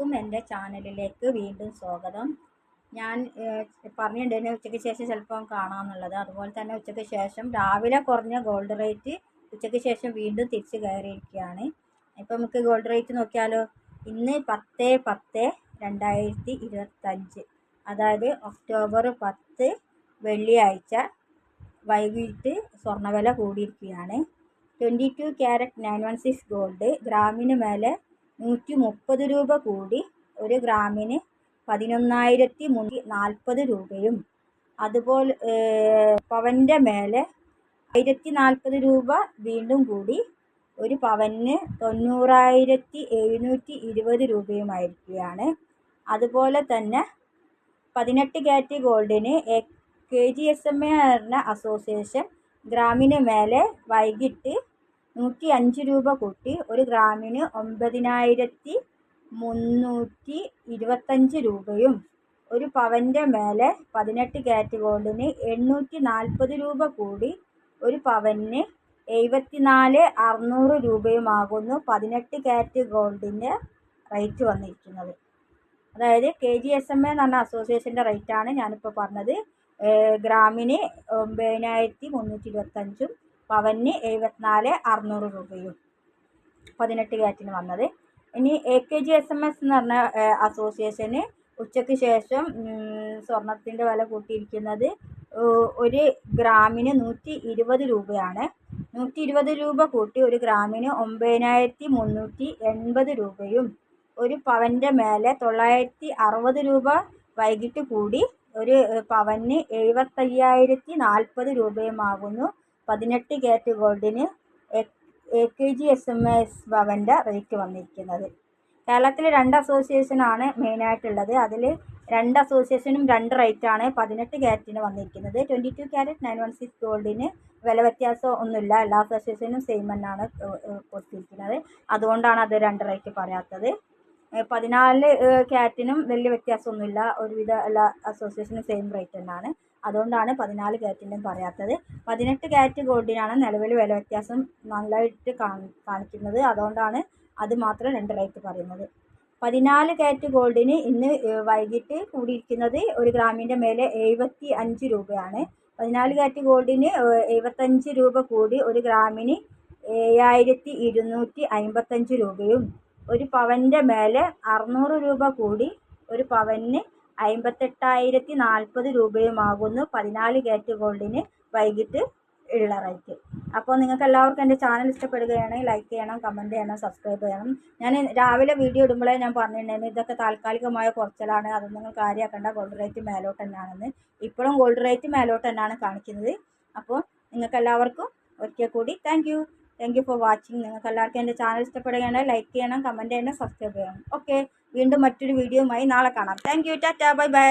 എല്ലാവർക്കും എന്റെ ചാനലിലേക്ക് വീണ്ടും സ്വാഗതം. ഞാൻ പറഞ്ഞിട്ടുണ്ടായിരുന്നു ഉച്ചയ്ക്ക് ശേഷം ചിലപ്പം കാണാമെന്നുള്ളത്. അതുപോലെ തന്നെ ഉച്ചയ്ക്ക് ശേഷം രാവിലെ കുറഞ്ഞ ഗോൾഡ് റേറ്റ് ഉച്ചയ്ക്ക് ശേഷം വീണ്ടും തിരിച്ച് കയറിയിരിക്കുകയാണ്. ഇപ്പം നമുക്ക് ഗോൾഡ് റേറ്റ് നോക്കിയാലോ? ഇന്ന് പത്ത് പത്ത് രണ്ടായിരത്തി ഇരുപത്തഞ്ച്. അതായത് ഒക്ടോബർ പത്ത് വെള്ളിയാഴ്ച വൈകിട്ട് സ്വർണവില കൂടിയിരിക്കുകയാണ്. Twenty two carat nine one six gold ഗ്രാമിന് മേലെ നൂറ്റി മുപ്പത് രൂപ കൂടി ഒരു ഗ്രാമിന് പതിനൊന്നായിരത്തി മുന്നൂറ്റി നാൽപ്പത് രൂപയും അതുപോലെ പവന്റെ മേലെ ആയിരത്തി നാൽപ്പത് രൂപ വീണ്ടും കൂടി ഒരു പവന് തൊണ്ണൂറായിരത്തി എഴുന്നൂറ്റി ഇരുപത് രൂപയുമായിരിക്കുകയാണ്. അതുപോലെ തന്നെ പതിനെട്ട് carat ഗോൾഡിന് K G S M A എന്ന അസോസിയേഷൻ ഗ്രാമിന് മേലെ വൈകിട്ട് നൂറ്റി അഞ്ച് രൂപ കൂട്ടി ഒരു ഗ്രാമിന് ഒമ്പതിനായിരത്തി മുന്നൂറ്റി ഇരുപത്തഞ്ച് രൂപയും ഒരു പവന്റെ മേലെ പതിനെട്ട് കാറ്റ് ഗോൾഡിന് എണ്ണൂറ്റി നാൽപ്പത് രൂപ കൂടി ഒരു പവന് എഴുപത്തിനാല് അറുന്നൂറ് രൂപയുമാകുന്നു പതിനെട്ട് കാറ്റ് ഗോൾഡിന്റെ റേറ്റ് വന്നിരിക്കുന്നത്. അതായത് K G S M A എന്ന് പറഞ്ഞ അസോസിയേഷന്റെ റേറ്റാണ് ഞാനിപ്പോൾ പറഞ്ഞത്. ഗ്രാമിന് ഒമ്പതിനായിരത്തി മുന്നൂറ്റി ഇരുപത്തഞ്ചും പവന് എഴുപത്തിനാല് അറുന്നൂറ് രൂപയും. പതിനെട്ട് ക്യാറ്റിന് വന്നത്. ഇനി A K G S M S എന്ന് പറഞ്ഞ അസോസിയേഷന് ഉച്ചയ്ക്ക് ശേഷം സ്വർണത്തിന്റെ വില കൂട്ടിയിരിക്കുന്നത് ഒരു ഗ്രാമിന് നൂറ്റി ഇരുപത് രൂപയാണ്. നൂറ്റി ഇരുപത് രൂപ കൂട്ടി ഒരു ഗ്രാമിന് ഒമ്പതിനായിരത്തി മുന്നൂറ്റി എൺപത് രൂപയും ഒരു പവന്റെ മേലെ തൊള്ളായിരത്തി അറുപത് രൂപ വൈകിട്ട് കൂടി ഒരു പവന് എഴുപത്തയ്യായിരത്തി നാൽപ്പത് രൂപയുമാകുന്നു. പതിനെട്ട് carat ഗോൾഡിന് A K G S M S ഭവന്റെ rate വന്നിരിക്കുന്നത്. കേരളത്തിൽ രണ്ട് അസോസിയേഷനാണ് മെയിനായിട്ടുള്ളത് അതിൽ രണ്ട് അസോസിയേഷനും രണ്ട് റേറ്റാണ് പതിനെട്ട് ക്യാരറ്റിന് വന്നിരിക്കുന്നത്. Twenty two carat nine one six ഗോൾഡിന് വില വ്യത്യാസം ഒന്നുമില്ല. എല്ലാ അസോസിയേഷനും സെയിം തന്നെയാണ് കൊടുത്തിരിക്കുന്നത്. അതുകൊണ്ടാണ് അത് രണ്ട് റേറ്റ് പറയാത്തത്. പതിനാല് ക്യാരറ്റിനും വലിയ വ്യത്യാസമൊന്നുമില്ല. ഒരുവിധ എല്ലാ അസോസിയേഷനും സെയിം റേറ്റ് തന്നെയാണ്. അതുകൊണ്ടാണ് പതിനാല് ക്യാരറ്റിന്റെയും പറയാത്തത്. പതിനെട്ട് ക്യാരറ്റ് ഗോൾഡിനാണ് നിലവിൽ വില വ്യത്യാസം നല്ലതായിട്ട് കാണിക്കുന്നത്. അതുകൊണ്ടാണ് അത് മാത്രം രണ്ട് റേറ്റ് പറയുന്നത്. പതിനാല് ക്യാരറ്റ് ഗോൾഡിന് ഇന്ന് വൈകിട്ട് കൂടിയിരിക്കുന്നത് ഒരു ഗ്രാമിന്റെ മേലെ എഴുപത്തി അഞ്ച് രൂപയാണ്. പതിനാല് ക്യാരറ്റ് ഗോൾഡിന് എഴുപത്തഞ്ച് രൂപ കൂടി ഒരു ഗ്രാമിന് ഏഴായിരത്തി ഇരുന്നൂറ്റി അമ്പത്തഞ്ച് രൂപയും ഒരു പവന്റെ മേലെ അറുന്നൂറ് രൂപ കൂടി ഒരു പവന് അമ്പത്തെട്ടായിരത്തി നാൽപ്പത് രൂപയുമാകുന്നു പതിനാല് കാരറ്റ് ഗോൾഡിന് വൈകിട്ട് ഉള്ള റേറ്റ് അപ്പോൾ നിങ്ങൾക്ക് എല്ലാവർക്കും എന്റെ ചാനൽ ഇഷ്ടപ്പെടുകയാണെങ്കിൽ ലൈക്ക് ചെയ്യണം കമന്റ് ചെയ്യണം സബ്സ്ക്രൈബ് ചെയ്യണം. ഞാൻ രാവിലെ വീഡിയോ ഇടുമ്പോഴേ ഞാൻ പറഞ്ഞിട്ടുണ്ടായിരുന്നു ഇതൊക്കെ താൽക്കാലികമായ കുറച്ചിലാണ് അതൊന്നും നിങ്ങൾ കാര്യമാക്കേണ്ട ഗോൾഡ് റേറ്റ് മേലോട്ട് തന്നെയാണെന്ന്. ഇപ്പോഴും ഗോൾഡ് റേറ്റ് മേലോട്ട് തന്നെയാണ് കാണിക്കുന്നത്. അപ്പോൾ നിങ്ങൾക്ക് എല്ലാവർക്കും ഒരിക്കൽ കൂടി thank thank you for watching നിങ്ങൾക്ക് എല്ലാവർക്കും എന്റെ ചാനൽ ഇഷ്ടപ്പെടുകയാണെങ്കിൽ ലൈക്ക് ചെയ്യണം കമന്റ് ചെയ്യണം സബ്സ്ക്രൈബ് ചെയ്യണം. ഓക്കെ വീണ്ടും മറ്റൊരു വീഡിയോയുമായി നാളെ കാണാം. Thank you tata bye bye